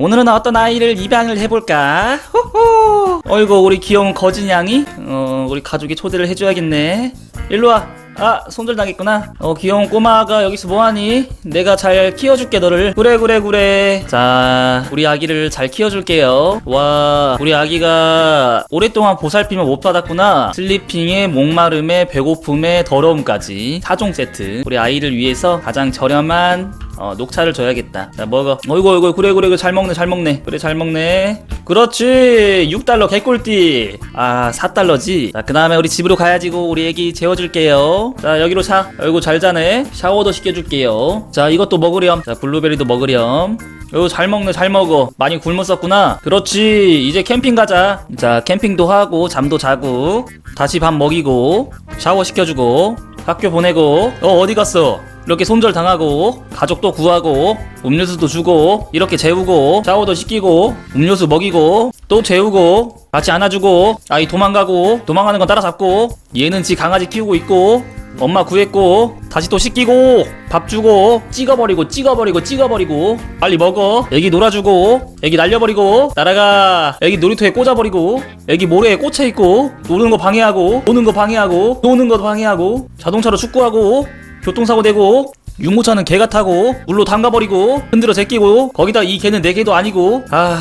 오늘은 어떤 아이를 입양을 해볼까? 호호. 어이구 우리 귀여운 거진양이 어 우리 가족이 초대를 해줘야겠네. 일로 와. 아 손절 당했구나. 어 귀여운 꼬마가 여기서 뭐하니? 내가 잘 키워줄게 너를. 그래 그래 그래. 자 우리 아기를 잘 키워줄게요. 와 우리 아기가 오랫동안 보살핌을 못 받았구나. 슬리핑에 목마름에 배고픔에 더러움까지 4종 세트. 우리 아이를 위해서 가장 저렴한 어, 녹차를 줘야겠다. 자, 먹어. 어이구, 어이구, 그래, 그래, 그래, 잘 먹네, 잘 먹네. 그래, 잘 먹네. 그렇지. 6달러 개꿀띠. 아, 4달러지. 자, 그 다음에 우리 집으로 가야지고, 우리 애기 재워줄게요. 자, 여기로 자. 어이구, 잘 자네. 샤워도 시켜줄게요. 자, 이것도 먹으렴. 자, 블루베리도 먹으렴. 어잘 먹네, 잘 먹어. 많이 굶었었구나. 그렇지. 이제 캠핑 가자. 자, 캠핑도 하고, 잠도 자고, 다시 밥 먹이고, 샤워 시켜주고, 학교 보내고, 어, 어디 갔어? 이렇게 손절 당하고 가족도 구하고 음료수도 주고 이렇게 재우고 샤워도 시키고 음료수 먹이고 또 재우고 같이 안아주고 아이 도망가고 도망가는 건 따라잡고 얘는 지 강아지 키우고 있고 엄마 구했고 다시 또 씻기고 밥 주고 찍어버리고 찍어버리고 찍어버리고 빨리 먹어. 애기 놀아주고 애기 날려버리고 날아가. 애기 놀이터에 꽂아버리고 애기 모래에 꽂혀있고 노는 거 방해하고 노는 거 방해하고 노는 거 방해하고 자동차로 축구하고 교통사고 되고 유모차는 개가 타고 물로 담가버리고 흔들어 제끼고 거기다 이 개는 내 개도 아니고 아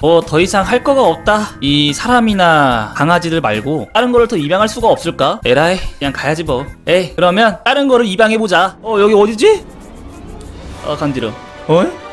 뭐 더 이상 할 거가 없다. 이 사람이나 강아지들 말고 다른 거를 더 입양할 수가 없을까? 에라이 그냥 가야지 뭐. 에이 그러면 다른 거를 입양해보자. 어 여기 어디지? 아 간지러 어?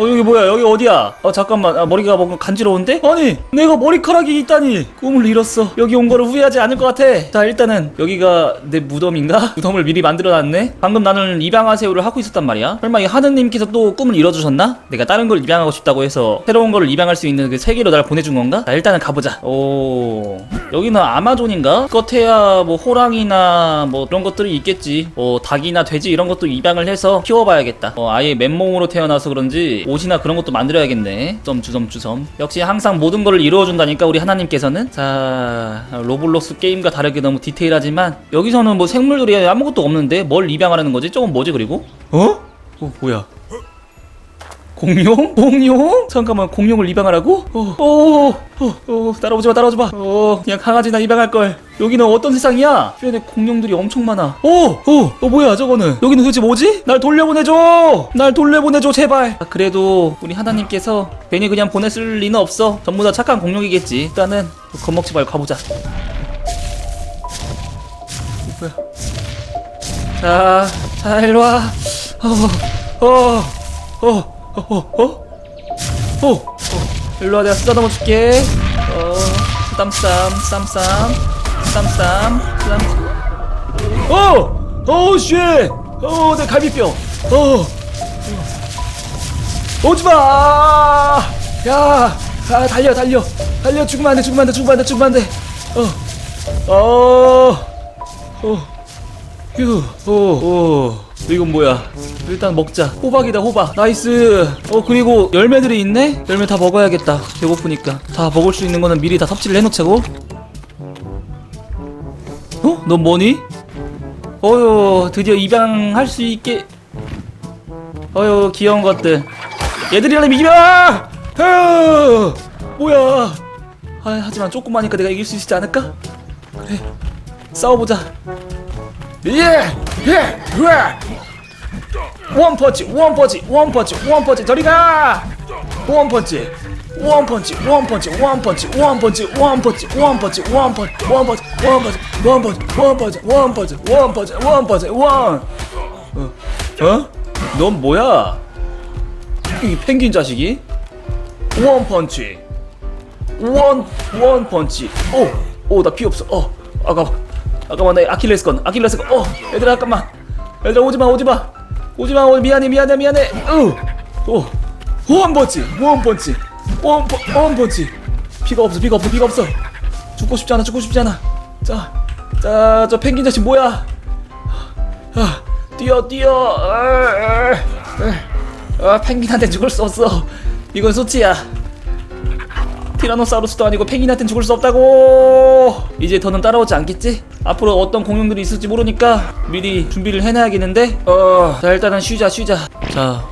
어 여기 뭐야? 여기 어디야? 어 잠깐만. 아, 머리가 뭔가 간지러운데? 아니 내가 머리카락이 있다니. 꿈을 잃었어. 여기 온 거를 후회하지 않을 것 같아. 자 일단은 여기가 내 무덤인가? 무덤을 미리 만들어놨네. 방금 나는 입양하세요를 하고 있었단 말이야. 설마 이 하느님께서 또 꿈을 이뤄주셨나? 내가 다른 걸 입양하고 싶다고 해서 새로운 거를 입양할 수 있는 그 세계로 날 보내준 건가? 자 일단은 가보자. 오. 여기는 아마존인가? 끝에야 뭐 호랑이나 뭐 그런 것들이 있겠지. 뭐 닭이나 돼지 이런 것도 입양을 해서 키워봐야겠다. 어, 아예 맨몸으로 태어나서 그런지 옷이나 그런 것도 만들어야겠네. 점주점주점 역시 항상 모든 거를 이루어준다니까 우리 하나님께서는. 자 로블록스 게임과 다르게 너무 디테일하지만 여기서는 뭐 생물들이 아무것도 없는데 뭘 입양하라는 거지? 조금 뭐지 그리고? 어? 어 뭐야 공룡? 공룡? 잠깐만 공룡을 입양하라고? 어, 어, 어, 어, 따라오지마 따라오지마 어, 그냥 강아지나 입양할걸 여기는 어떤 세상이야? 주변에 공룡들이 엄청 많아 어, 어, 어 뭐야 저거는 여기는 도대체 뭐지? 날 돌려보내줘 날 돌려보내줘 제발 아, 그래도 우리 하나님께서 괜히 그냥 보냈을 리는 없어 전부 다 착한 공룡이겠지 일단은 겁먹지 말고 가보자 뭐야 자, 자, 일로 와. 어, 어, 어, 어, 어, 어, 어, 어, 일로 와, 내가 쓰다듬어 줄게. 어, 쌈쌈, 쌈쌈, 쌈쌈, 쌈. 어, 어, 쉣, 어, 내 갈비뼈. 어, 오지 마. 야, 아, 달려, 달려, 달려. 죽으면 안 돼, 죽으면 안 돼, 죽으면 안 돼, 죽으면 안 돼. 어, 어, 어. 휴, 오, 오, 이건 뭐야? 일단 먹자. 호박이다, 호박. 나이스. 어, 그리고 열매들이 있네? 열매 다 먹어야겠다. 배고프니까. 다 먹을 수 있는 거는 미리 다 섭취를 해놓자고. 어? 넌 뭐니? 어휴, 드디어 입양할 수 있게. 어휴, 귀여운 것들. 얘들이라면 이기면! 뭐야? 아, 하지만 조금만이니까 내가 이길 수 있지 않을까? 그래, 싸워보자. 예! 예! 예! 원 펀치, 원 펀치, 원 펀치, 원 펀치, 저리 가! 원 펀치, 원 펀치, 원 펀치, 원 펀치, 원 펀치, 원. 어? 어? 넌 뭐야? 이 펭귄 자식이? 원 펀치, 원, 원 펀치. 오, 오, 나 피 없어. 어, 아까워. 아까워, 내 아킬레스건, 아킬레스건. 어, 얘들아, 잠깐만. 얘들아, 오지 마, 오지 마. 오지 마, 오, 미안해, 미안해, 미안해. 원 펀치, 원 펀치, 원, 펀- 원 펀치. 피가 없어, 피가 없어, 피가 없어. 죽고 싶지 않아, 죽고 싶지 않아. 자, 자, 저 펭귄 자식 뭐야? 아, 뛰어, 뛰어. 아, 아, 아, 펭귄한테 죽을 수 없어. 이건 소치야. 티라노사우루스도 아니고 펭귄한텐 죽을 수 없다고 이제 더는 따라오지 않겠지? 앞으로 어떤 공룡들이 있을지 모르니까 미리 준비를 해놔야겠는데 어 자 일단은 쉬자 쉬자 자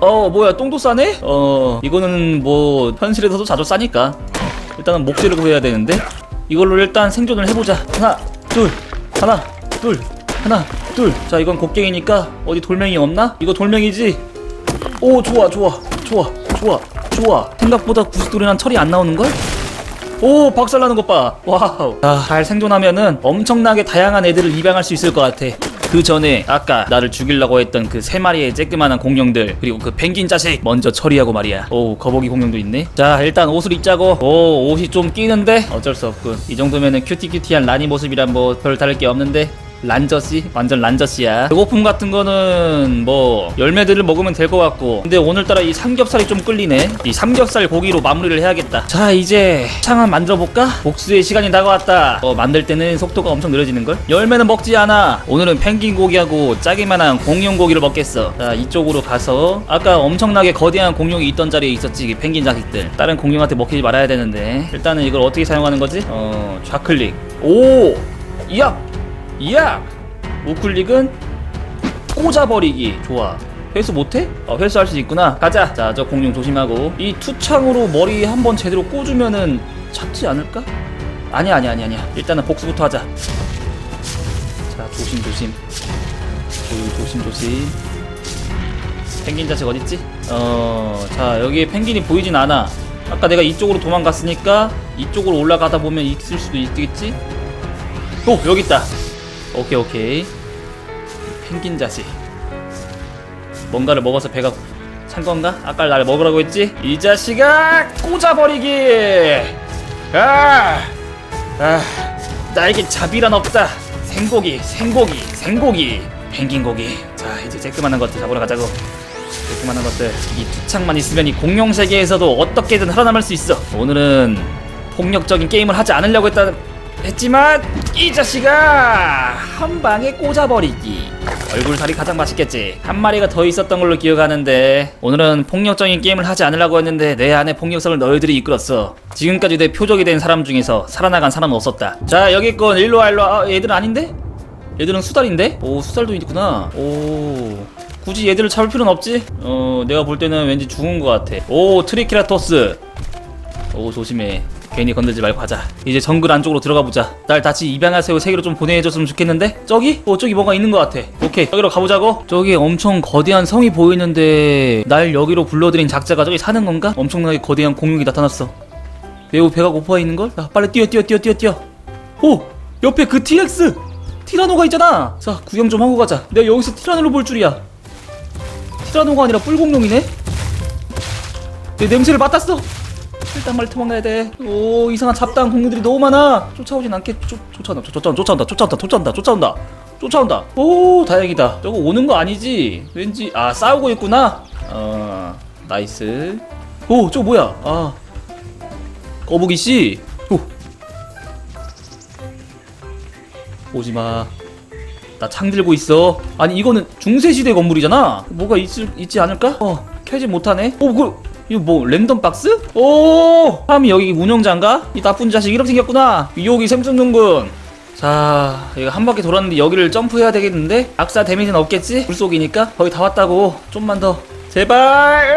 어 뭐야 똥도 싸네? 어 이거는 뭐 현실에서도 자주 싸니까 일단은 목재를 구해야 되는데 이걸로 일단 생존을 해보자 하나 둘 하나 둘 하나 둘 자 이건 곡괭이니까 어디 돌멩이 없나? 이거 돌멩이지? 오 좋아 좋아 좋아 좋아 좋아 생각보다 구슬돌이란 철이 안 나오는걸? 오 박살나는 것 봐. 와우. 아, 잘 생존하면은 엄청나게 다양한 애들을 입양할 수 있을 것 같아. 그 전에 아까 나를 죽이려고 했던 그 세 마리의 쬐끄만한 공룡들 그리고 그 펭귄 자식 먼저 처리하고 말이야. 오 거북이 공룡도 있네. 자 일단 옷을 입자고. 오 옷이 좀 끼는데? 어쩔 수 없군. 이 정도면은 큐티큐티한 라니 모습이란 뭐 별 다를 게 없는데 란저씨? 완전 란저씨야 배고픔 같은 거는 뭐 열매들을 먹으면 될 것 같고 근데 오늘따라 이 삼겹살이 좀 끌리네 이 삼겹살 고기로 마무리를 해야겠다 자 이제 창한 만들어볼까? 복수의 시간이 다가왔다 어 만들 때는 속도가 엄청 느려지는걸? 열매는 먹지 않아 오늘은 펭귄 고기하고 짜기만한 공룡 고기를 먹겠어 자 이쪽으로 가서 아까 엄청나게 거대한 공룡이 있던 자리에 있었지 이 펭귄 자식들 다른 공룡한테 먹히지 말아야 되는데 일단은 이걸 어떻게 사용하는 거지? 어 좌클릭 오! 이야! 이야! 우클릭은 꽂아버리기 좋아 회수 못해? 어 회수할 수 있구나 가자 자 저 공룡 조심하고 이 투창으로 머리 한번 제대로 꽂으면은 찾지 않을까? 아니야 아니야 아니야 아니야 일단은 복수부터 하자 자 조심 조심 조, 조심 조심 펭귄 자식 어딨지? 어자 여기에 펭귄이 보이진 않아 아까 내가 이쪽으로 도망갔으니까 이쪽으로 올라가다 보면 있을 수도 있겠지? 오 여기 있다 오케이 오케이. 펭귄 자식. 뭔가를 먹어서 배가 찬 건가? 아까 날 먹으라고 했지? 이 자식아 꽂아버리기! 아, 아 나에게 자비란 없다. 생고기 생고기 생고기. 펭귄 고기. 자 이제 쬐끄만한 것들 잡으러 가자고. 쬐끄만한 것들. 이 투창만 있으면 이 공룡 세계에서도 어떻게든 살아남을 수 있어. 오늘은 폭력적인 게임을 하지 않으려고 했다 했지만 이 자식아 한 방에 꽂아버리기. 얼굴살이 가장 맛있겠지. 한 마리가 더 있었던 걸로 기억하는데. 오늘은 폭력적인 게임을 하지 않으려고 했는데 내 안에 폭력성을 너희들이 이끌었어. 지금까지 내 표적이 된 사람 중에서 살아나간 사람은 없었다. 자 여기 있건 일로와 일로와. 아, 얘들은 아닌데? 얘들은 수달인데? 오 수달도 있구나. 오 굳이 얘들을 잡을 필요는 없지? 어 내가 볼 때는 왠지 죽은 것 같아. 오 트리케라토스. 오 조심해 괜히 건들지 말고 가자 이제 정글 안쪽으로 들어가 보자 날 다시 입양하세요 세계로 좀 보내줬으면 좋겠는데 저기? 어 저기 뭐가 있는 것 같아 오케이 여기로 가보자고 저기 엄청 거대한 성이 보이는데 날 여기로 불러들인 작자가 저기 사는 건가? 엄청나게 거대한 공룡이 나타났어 매우 배가 고파 있는걸? 야 빨리 뛰어 뛰어 뛰어 뛰어 뛰어 오! 옆에 그 TX! 티라노가 있잖아 자 구경 좀 하고 가자 내가 여기서 티라노를 볼 줄이야 티라노가 아니라 뿔공룡이네? 내 냄새를 맡았어 일단 빨리 도망가야 돼. 오 이상한 잡다한 공룡들이 너무 많아. 쫓아오진 않겠. 쫓 쫓아온다. 쫓아온다. 쫓아온다. 쫓아온다. 쫓아온다. 쫓아온다. 쫓아온다. 오 다행이다. 저거 오는 거 아니지? 왠지 아 싸우고 있구나. 어 나이스. 오 저거 뭐야? 아 거북이 씨. 오 오지 마. 나 창 들고 있어. 아니 이거는 중세 시대 건물이잖아. 뭐가 있, 있지 않을까? 어 켜지 못하네. 오 그. 이거 뭐 랜덤 박스? 오! 사람이 여기 운영자인가? 이 나쁜 자식 이렇게 생겼구나. 여기 샘승둥군. 자, 이거 한 바퀴 돌았는데 여기를 점프해야 되겠는데? 악사 데미지는 없겠지? 물속이니까 거의 다 왔다고. 좀만 더. 제발.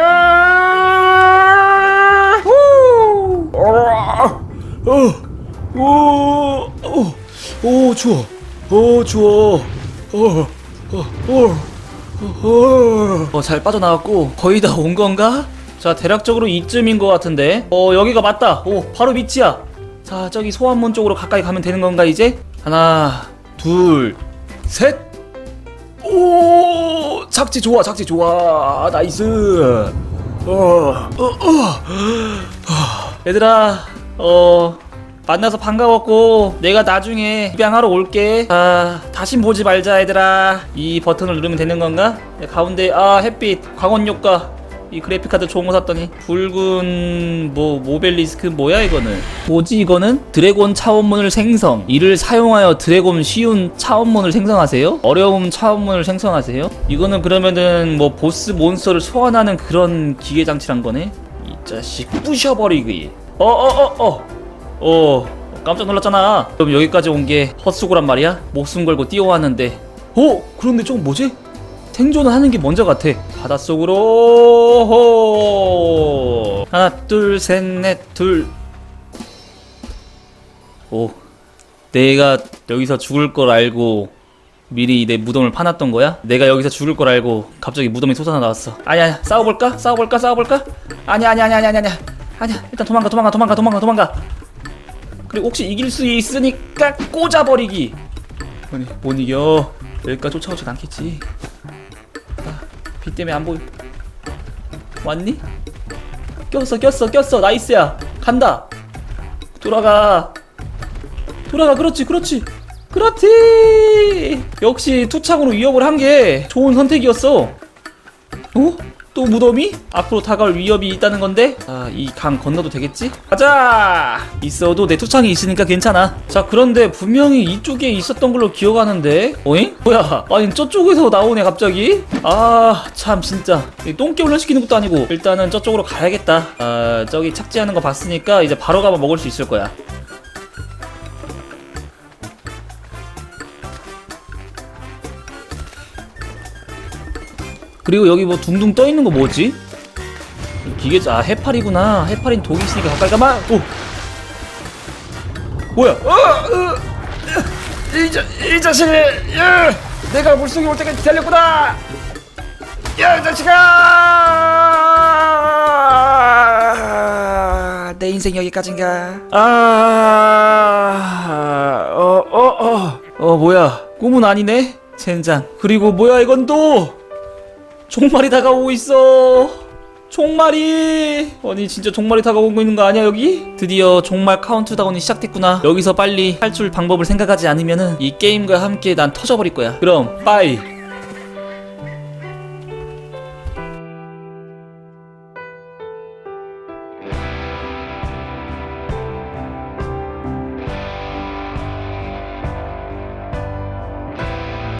어, 오, 오, 오, 추워. 오, 추워. 어, 어, 어. 어, 어, 잘 빠져나왔고 거의 다 온 건가? 자 대략적으로 이쯤인 것 같은데. 어 여기가 맞다. 오 바로 밑이야. 자 저기 소환문 쪽으로 가까이 가면 되는 건가 이제? 하나 둘셋오 착지 좋아 착지 좋아. 나이스. 어 어어. 어, 어. 얘들아 어 만나서 반가웠고 내가 나중에 입양하러 올게. 아 다신 보지 말자 얘들아. 이 버튼을 누르면 되는 건가? 가운데 아 햇빛 광원 효과 이 그래픽카드 좋은 거 샀더니 붉은 뭐 모벨리스크 뭐야 이거는? 뭐지 이거는? 드래곤 차원문을 생성. 이를 사용하여 드래곤 쉬운 차원문을 생성하세요? 어려움 차원문을 생성하세요? 이거는 그러면은 뭐 보스 몬스터를 소환하는 그런 기계 장치란 거네? 이 자식 부셔버리기 어어어어. 어 깜짝 놀랐잖아. 그럼 여기까지 온 게 헛수고란 말이야? 목숨 걸고 뛰어왔는데. 어? 그런데 저건 뭐지 생존을 하는 게 먼저 같아 바닷속으로 호 하나 둘 셋 넷 둘 오, 내가 여기서 죽을 걸 알고 미리 내 무덤을 파놨던 거야? 내가 여기서 죽을 걸 알고 갑자기 무덤이 솟아나 나왔어. 아니야, 아니야. 싸워볼까? 싸워볼까? 싸워볼까? 아니야, 아니야, 아니야, 아니야, 아니야. 아니야. 일단 도망가, 도망가, 도망가, 도망가, 도망가. 그리고 혹시 이길 수 있으니까 꽂아버리기. 아니, 못 이겨. 여기까지 쫓아오진 않겠지. 아, 비 때문에 안 보여. 왔니? 꼈어, 꼈어, 꼈어. 나이스야. 간다. 돌아가. 돌아가 그렇지 그렇지 그렇지 역시 투창으로 위협을 한 게 좋은 선택이었어 어? 또 무덤이? 앞으로 다가올 위협이 있다는 건데? 아 이 강 건너도 되겠지? 가자! 있어도 내 투창이 있으니까 괜찮아. 자 그런데 분명히 이쪽에 있었던 걸로 기억하는데? 어잉? 뭐야? 아니 저쪽에서 나오네 갑자기? 아 참 진짜. 이 똥개 훈련시키는 것도 아니고 일단은 저쪽으로 가야겠다. 아 저기 착지하는 거 봤으니까 이제 바로 가면 먹을 수 있을 거야 그리고 여기 뭐 둥둥 떠 있는 거 뭐지? 기계자 아, 해파리구나. 해파리는 독이 있으니까 가까이 가만. 오. 뭐야? 어, 어, 이, 자, 이 자식! 야, 내가 물속에 올 때까지 기다렸구나. 야, 이 자식아! 내 인생 여기까지인가? 아, 어, 어, 어, 어, 뭐야? 꿈은 아니네. 젠장. 그리고 뭐야 이건 또? 종말이 다가오고 있어. 종말이 아니 진짜 종말이 다가오고 있는 거 아니야 여기? 드디어 종말 카운트다운이 시작됐구나. 여기서 빨리 탈출 방법을 생각하지 않으면은 이 게임과 함께 난 터져버릴 거야. 그럼 빠이.